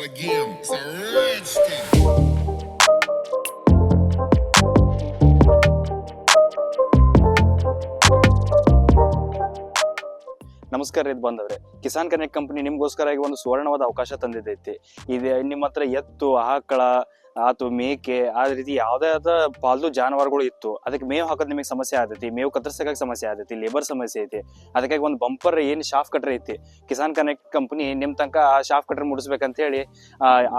not again. ನಮಸ್ಕಾರ ಇದು ಬಂದವ್ರೆ. ಕಿಸಾನ್ ಕನೆಕ್ಟ್ ಕಂಪನಿ ನಿಮ್ಗೋಸ್ಕರ ಒಂದು ಸುವರ್ಣವಾದ ಅವಕಾಶ ತಂದಿದ್ದೈತಿ ಇದು, ನಿಮ್ಮ ಹತ್ರ ಎತ್ತು, ಆಕಳ ಆತು ಮೇಕೆ, ಆ ರೀತಿ ಯಾವ್ದೇ ಆದ ಪಾಲ್ತು ಜಾನುವಾರುಗಳು ಇತ್ತು. ಅದಕ್ಕೆ ಮೇವು ಹಾಕೋದ್ ನಿಮಗೆ ಸಮಸ್ಯೆ ಆದೈತಿ ಮೇವು ಕತ್ತರ್ಸಕ್ಕೆ ಸಮಸ್ಯೆ ಆದೈತಿ ಲೇಬರ್ ಸಮಸ್ಯೆ ಐತಿ. ಅದಕ್ಕಾಗಿ ಒಂದು ಬಂಪರ್ ಏನ್ ಶಾಫ್ ಕಟ್ರ್ ಐತಿ ಕಿಸಾನ್ ಕನೆಕ್ಟ್ ಕಂಪನಿ ನಿಮ್ ತನಕ ಆ ಶಾಫ್ ಕಟ್ರ್ ಮುಡಿಸ್ಬೇಕಂತ ಹೇಳಿ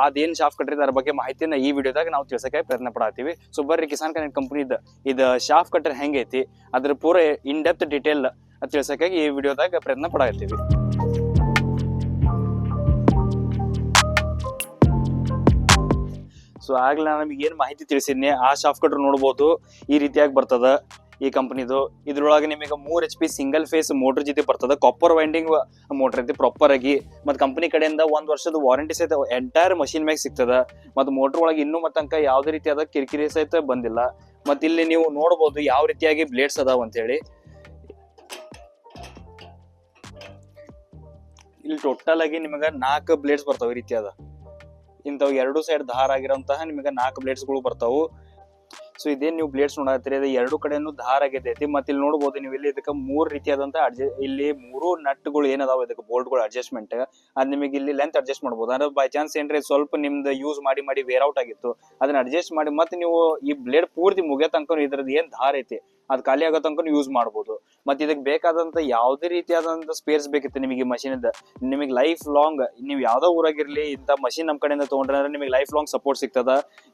ಅದೇನ್ ಶಾಫ್ ಕಟ್ರಿ ಅದರ ಬಗ್ಗೆ ಮಾಹಿತಿನ ಈ ವಿಡಿಯೋದಾಗ ನಾವು ತಿಳಿಸಕ್ಕೆ ಪ್ರಯತ್ನ ಪಡಾತೀವಿ ಸೊ ಬರ್ರಿ ಕಿಸಾನ್ ಕನೆಕ್ಟ್ ಕಂಪನಿದ ಇದು ಶಾಫ್ ಕಟ್ರ್ ಹೆಂಗೈತಿ, ಅದ್ರ ಪೂರ ಇನ್ ಡೆಪ್ತ್ ಡಿಟೇಲ್ ತಿಳ್ಸಕ್ಕಾಗಿ ಈ ವಿಡಿಯೋದಾಗ ಪ್ರಯತ್ನ ಪಡತ್ತೀವಿ. ಸೊ ಆಗ್ಲೇ ನಾನು ನಮಗೆ ಏನು ಮಾಹಿತಿ ತಿಳಿಸಿದ್ನಿ, ಆ ಶಾಫ್ ಕಟ್ರ್ ನೋಡ್ಬೋದು, ಈ ರೀತಿಯಾಗಿ ಬರ್ತದ ಈ ಕಂಪ್ನಿದು. ಇದ್ರೊಳಗೆ ನಿಮಗೆ ಮೂರ್ H P single phase motor ಜೊತೆ ಬರ್ತದ ಕಾಪರ್ ವೈಂಡಿಂಗ್ ಮೋಟರ್ ಐತಿ ಪ್ರಾಪರ್ ಆಗಿ. ಮತ್ತು ಕಂಪನಿ ಕಡೆಯಿಂದ ಒಂದ್ ವರ್ಷದ ವಾರಂಟಿ ಸಹಿತ ಎಂಟೈರ್ ಮಷಿನ್ ಮ್ಯಾಗ ಸಿಗ್ತದ. ಮತ್ತು ಮೋಟರ್ ಒಳಗೆ ಇನ್ನೂ ಮತ್ತಂಕ ಯಾವುದೇ ರೀತಿಯಾದ ಕಿರಿಕಿರಿ ಸಹಿತ ಬಂದಿಲ್ಲ. ಮತ್ತು ಇಲ್ಲಿ ನೀವು ನೋಡ್ಬೋದು ಯಾವ ರೀತಿಯಾಗಿ ಬ್ಲೇಡ್ಸ್ ಅದಾವ ಅಂತ ಹೇಳಿ ಇಲ್ಲಿ ಟೋಟಲ್ ಆಗಿ ನಿಮಗೆ ನಾಲ್ಕು ಬ್ಲೇಡ್ಸ್ ಬರ್ತಾವ ಈ ರೀತಿಯಾದ. ಇಂಥವು ಎರಡು ಸೈಡ್ ಧಾರ ಆಗಿರೋಂತಹ ನಿಮಗೆ ನಾಲ್ಕು ಬ್ಲೇಡ್ಸ್ಗಳು ಬರ್ತಾವು. ಸೊ ಇದೇನ್ ನೀವು ಬ್ಲೇಡ್ಸ್ ನೋಡತ್ತೀರಿ? ಅದು ಎರಡು ಕಡೆನೂ ದಾರ ಆಗೈತಿ ಮತ್ತೆ ಇಲ್ಲಿ ನೋಡ್ಬೋದು, ನೀವು ಇಲ್ಲಿ ಇದಕ್ಕೆ ಮೂರು ರೀತಿಯಾದಂತ ಅಡ್ಜ ಇಲ್ಲಿ ಮೂರು ನಟ್ಗಳು ಏನದಾವ ಇದಕ್ಕೆ ಬೋಲ್ಟ್ಗಳು ಅಡ್ಜಸ್ಟ್ಮೆಂಟ್ ಅದ್ ನಿಮಗೆ ಇಲ್ಲಿ ಲೆಂತ್ ಅಡ್ಜಸ್ಟ್ ಮಾಡ್ಬೋದು. ಅಂದ್ರೆ ಬೈ ಚಾನ್ಸ್ ಏನ್ರಿ, ಸ್ವಲ್ಪ ನಿಮ್ದು ಯೂಸ್ ಮಾಡಿ ಮಾಡಿ ವೇರ್ ಔಟ್ ಆಗಿತ್ತು. ಅದನ್ನ ಅಡ್ಜಸ್ಟ್ ಮಾಡಿ ಮತ್ತೆ ನೀವು ಈ ಬ್ಲೇಡ್ ಪೂರ್ತಿ ಮುಗಿಯೋ ತನಕ ಇದ್ರದ್ದು ಏನ್ ದಾರ ಐತಿ? ಅದು ಖಾಲಿ ಆಗೋ ತನಕ ಯೂಸ್ ಮಾಡ್ಬೋದು. ಮತ್ತೆ ಇದಕ್ಕೆ ಬೇಕಾದಂತ ಯಾವುದೇ ರೀತಿಯಾದಂತ ಸ್ಪೇರ್ಸ್ ಬೇಕಿತ್ತು ನಿಮಗೆ ಮಷೀನ್ ನಿಮಗೆ ಲೈಫ್ ಲಾಂಗ್ ನೀವು ಯಾವ್ದೋ ಊರಾಗಿರ್ಲಿ ಇಂಥ ಮಷೀನ್ ನಮ್ಮ ಕಡೆಯಿಂದ ತಗೊಂಡ್ರೆ ಅಂದ್ರೆ ನಿಮಗೆ ಲೈಫ್ ಲಾಂಗ್ ಸಪೋರ್ಟ್ ಸಿಗ್ತದ.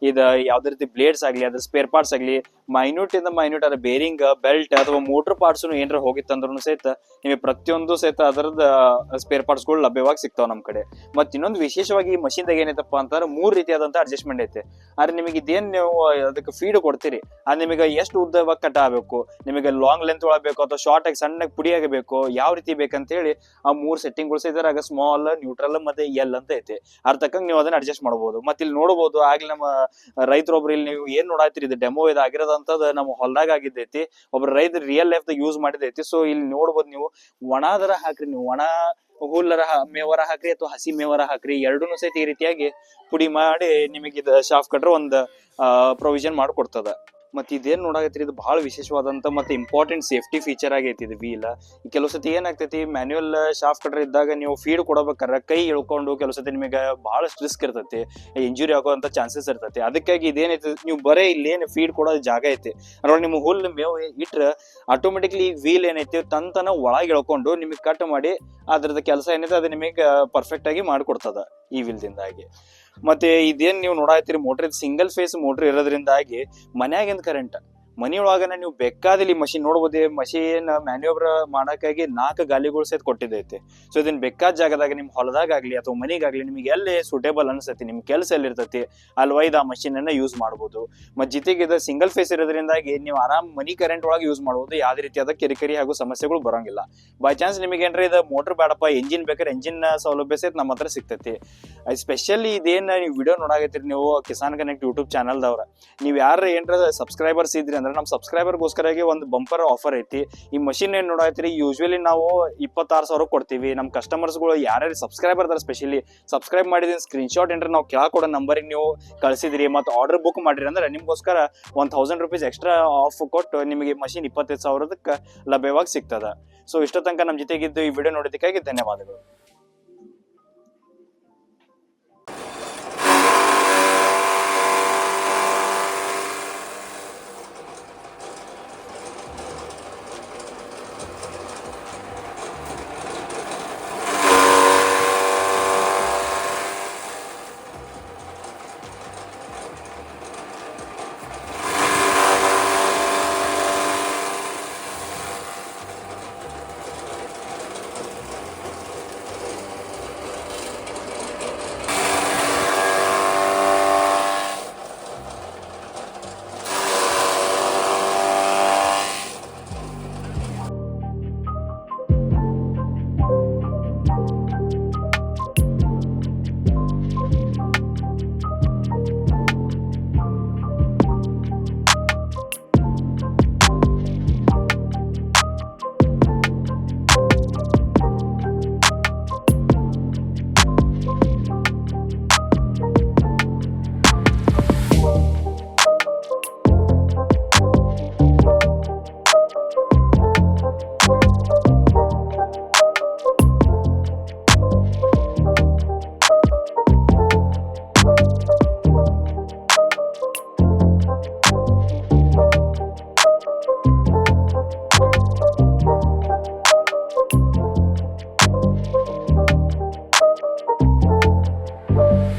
ಇದು ಯಾವ್ದೇ ರೀತಿ ಬ್ಲೇಡ್ಸ್ ಆಗಲಿ, ಅದ್ರ ಸ್ಪೇರ್ ಪಾರ್ಟ್ಸ್ ಆಗಲಿ ಮೈನ್ಯೂಟ್ ಇಂದ ಮೈನ್ಯೂಟ್ ಅದ್ರ ಬೇರಿಂಗ್ ಬೆಲ್ಟ್ ಅಥವಾ ಮೋಟರ್ ಪಾರ್ಟ್ಸ್ ಏನಾರ ಹೋಗಿತ್ತಂದ್ರೂ ಸಹಿತ ನಿಮಗೆ ಪ್ರತಿಯೊಂದು ಸಹಿತ ಅದರದ ಸ್ಪೇರ್ ಪಾರ್ಟ್ಸ್ಗಳು ಲಭ್ಯವಾಗಿ ಸಿಗ್ತಾವ ನಮ್ಮ ಕಡೆ. ಮತ್ತೆ ಇನ್ನೊಂದು ವಿಶೇಷವಾಗಿ ಈ ಮಷೀನ್ದಾಗ ಏನೈತಪ್ಪ ಅಂತಂದ್ರೆ ಮೂರ್ ರೀತಿಯಾದಂತ ಅಡ್ಜಸ್ಟ್ಮೆಂಟ್ ಐತೆ. ಆದ್ರೆ ನಿಮಗೆ ಇದೇನ್ ನೀವು ಅದಕ್ಕೆ ಫೀಡ್ ಕೊಡ್ತೀರಿ? ಅದು ನಿಮಗೆ ಎಷ್ಟು ಉದ್ದವಾಗಿ ಕಟ್ ಆಗಬೇಕು? ನಿಮಗೆ ಲಾಂಗ್ ಲೆಂತ್ ಒಳಗೆ ಬೇಕು ಅಥವಾ ಶಾರ್ಟ್ ಆಗಿ ಸಣ್ಣಗೆ ಪುಡಿಯಾಗಿ ಬೇಕು, ಯಾವ ರೀತಿ ಬೇಕಂತ ಹೇಳಿ ಆ ಮೂರ್ ಸೆಟ್ಟಿಂಗ್ಗಳು ಇದ್ರಾಗ ಸ್ಮಾಲ್ ನ್ಯೂಟ್ರಲ್ ಮತ್ತೆ ಎಲ್ ಅಂತ ಐತೆ. ಅದ್ರ ತಕ್ಕಂಗೆ ನೀವು ಅದನ್ನ ಅಡ್ಜಸ್ಟ್ ಮಾಡಬಹುದು ಮತ್ತೆ ಇಲ್ಲಿ ನೋಡಬಹುದು ಆಗ್ಲಿ ನಮ್ಮ ರೈತರೊಬ್ರು ಇಲ್ಲಿ ನೀವು ಏನ್ ನೋಡಾತಿರಿ ಇದು ಡೆಮೋ ಇದು ಆಗಿರೋದಂತದ ನಮ್ಮ ಹೊಲದಾಗ ಆಗಿದ್ದೈತಿ. ಒಬ್ರು ರೈತ ರಿಯಲ್ ಲೈಫ್ ಯೂಸ್ ಮಾಡಿದೈತಿ. ಸೊ ಇಲ್ಲಿ ನೋಡಬಹುದು ನೀವು ಒಣದರ ಹಾಕ್ರಿ ನೀವು. ಒಣ ಹುಲ್ಲರ ಮೇವರ ಹಾಕ್ರಿ ಅಥವಾ ಹಸಿ ಮೇವರ ಹಾಕ್ರಿ. ಎರಡೂ ಸಹಿತ ಈ ರೀತಿಯಾಗಿ ಪುಡಿ ಮಾಡಿ ನಿಮಗೆ ಇದು ಶಾಫ್ ಕಟ್ರೆ ಒಂದು ಪ್ರೊವಿಷನ್ ಮಾಡ್ಕೊಡ್ತದ. ಮತ್ತೆ ಇದೇನು ನೋಡಾಕತ್ರಿ ಇದು ಬಹಳ ವಿಶೇಷವಾದಂತ ಮತ್ತೆ ಇಂಪಾರ್ಟೆಂಟ್ ಸೇಫ್ಟಿ ಫೀಚರ್ ಆಗೈತಿ ಇದು ವೀಲ್ ಕೆಲವು ಸತಿ ಏನಾಗ್ತೈತಿ? ಮ್ಯಾನ್ಯುವಲ್ ಶಾಫ್ಟ್ ಕಟ್ರ್ ಇದ್ದಾಗ ನೀವು ಫೀಡ್ ಕೊಡಬೇಕಾದ್ರೆ ಕೈ ಇಳ್ಕೊಂಡು ಕೆಲವು ಸತಿ ನಿಮಗೆ ಭಾಳಷ್ಟು ರಿಸ್ಕ್ ಇರ್ತೈತಿ. ಇಂಜುರಿ ಆಗೋವಂಥ ಚಾನ್ಸಸ್ ಇರ್ತೈತಿ. ಅದಕ್ಕಾಗಿ ಇದೇನೈತಿ? ನೀವು ಬರೇ ಇಲ್ಲಿ ಏನು ಫೀಡ್ ಕೊಡೋ ಜಾಗ ಐತಿ. ಅದ್ರೊಳಗೆ ನಿಮ್ಮ ಹುಲ್ಲು ಮೇವು ಇಟ್ರೆ ಆಟೋಮೆಟಿಕ್ಲಿ ವೀಲ್ ಏನೈತಿ? ತಂತನ ಒಳಗೆ ಎಳ್ಕೊಂಡು ನಿಮಗೆ ಕಟ್ ಮಾಡಿ ಅದ್ರದ್ದು ಕೆಲಸ ಏನೈತೆ? ಅದು ನಿಮಗೆ ಪರ್ಫೆಕ್ಟ್ ಆಗಿ ಮಾಡಿಕೊಡ್ತದ. ಈ ವಿಲ್ದಿಂದಾಗಿ ಮತ್ತೆ ಇದೇನ್ ನೀವು ನೋಡಾತ್ತೀರಿ ಮೋಟ್ರ್ ಸಿಂಗಲ್ ಫೇಸ್ ಮೋಟ್ರ್ ಇರೋದ್ರಿಂದಾಗಿ ಮನ್ಯಾಗಿಂದ ಕರೆಂಟ್ ಮನಿಯೊಳಗನ ನೀವು ಬೇಕಾದಲ್ಲಿ ಮಷಿನ್ ನೋಡ್ಬೋದು? ಮಷಿನ್ ಮ್ಯಾನ್ಯೂವರ್ ಮಾಡೋಕ್ಕಾಗಿ ನಾಲ್ಕು ಗಾಲಿಗಳು ಸಹಿತ ಕೊಟ್ಟಿದ್ದೈತಿ. ಸೊ ಇದನ್ನ ಬೇಕಾದ ಜಾಗದಾಗ ನಿಮ್ ಹೊಲದಾಗಲಿ ಅಥವಾ ಮನಿಗಾಗ್ಲಿ ನಿಮಗೆ ಎಲ್ಲಿ ಸೂಟೇಬಲ್ ಅನ್ಸತಿ ನಿಮ್ಮ ಕೆಲಸ ಎಲ್ಲಿರ್ತೈತಿ? ಅಲ್ಲಿ ಒಯ್ದು ಆ ಮಷಿನ್ ಅನ್ನ ಯೂಸ್ ಮಾಡ್ಬೋದು. ಮತ್ತು ಜೊತೆಗೆ ಇದು ಸಿಂಗಲ್ ಫೇಸ್ ಇರೋದ್ರಿಂದಾಗಿ ನೀವು ಆರಾಮ್ ಮನಿ ಕರೆಂಟ್ ಒಳಗೆ ಯೂಸ್ ಮಾಡ್ಬೋದು. ಯಾವುದೇ ರೀತಿಯಾದ ಕಿರಿಕಿರಿ ಹಾಗೂ ಸಮಸ್ಯೆಗಳು ಬರಂಗಿಲ್ಲ. ಬೈ ಚಾನ್ಸ್ ನಿಮಗೆ ಏನ್ರಿ ಇದು ಮೋಟರ್ ಬೇಡಪ್ಪ ಎಂಜಿನ್ ಬೇಕಾದ್ರೆ ಎಂಜಿನ್ ಸೌಲಭ್ಯ ಸಹಿತ ನಮ್ಮ ಹತ್ರ ಸಿಗ್ತೈತಿ. ಸ್ಪೆಷಲಿ ಇದೇನು ನೀವು ವಿಡಿಯೋ ನೋಡಾಕತ್ತೀರಿ ನೀವು ಕಿಸಾನ್ ಕನೆಕ್ಟ್ ಯೂಟ್ಯೂಬ್ ಚಾನಲ್ದವ್ರ ನೀವು ಯಾರು ಏನರ ಸಬ್ಸ್ಕ್ರೈಬರ್ಸ್ ಇದ್ರಿ ಅಂದ್ರೆ ನಮ್ಮ ಸಬ್ಸ್ಕ್ರೈಬರ್ಗೋಸ್ಕರಾಗಿ ಒಂದು ಬಂಪರ್ ಆಫರ್ ಐತಿ. ಈ ಮಷಿನ್ ಏನು ನೋಡಾತ್ರಿ ಯೂಶ್ವಲಿ ನಾವು ಇಪ್ಪತ್ತಾರು ಸಾವಿರ ಕೊಡ್ತೀವಿ. ನಮ್ಮ ಕಸ್ಟಮರ್ಸ್ಗಳು ಯಾರ್ಯಾರು ಸಬ್ಸ್ಕ್ರೈಬರ್ ಅದಾರ ಸ್ಪೆಷಲಿ ಸಬ್ಸ್ಕ್ರೈಬ್ ಮಾಡಿದ ಸ್ಕ್ರೀನ್ಶಾಟ್ ಶಾಟ್ ಏನ್ರ ನಾವು ಕೆಳಗೆ ಕೊಡೋ ನಂಬರಿಗೆ ನೀವು ಕಳಿಸಿದ್ರಿ ಮತ್ತು ಆರ್ಡರ್ ಬುಕ್ ಮಾಡಿರಿ ಅಂದ್ರೆ ನಿಮಗೋಸ್ಕರ one thousand rupees extra off ಕೊಟ್ಟು ನಿಮಗೆ ಮಷಿನ್ ಇಪ್ಪತ್ತೈದು ಸಾವಿರದಕ್ಕೆ ಲಭ್ಯವಾಗಿ ಸಿಗ್ತದೆ. ಸೊ ಇಷ್ಟೋ ತನಕ ನಮ್ಮ ಜೊತೆಗಿದ್ದು ಈ ವಿಡಿಯೋ ನೋಡೋದಕ್ಕಾಗಿ ಧನ್ಯವಾದಗಳು.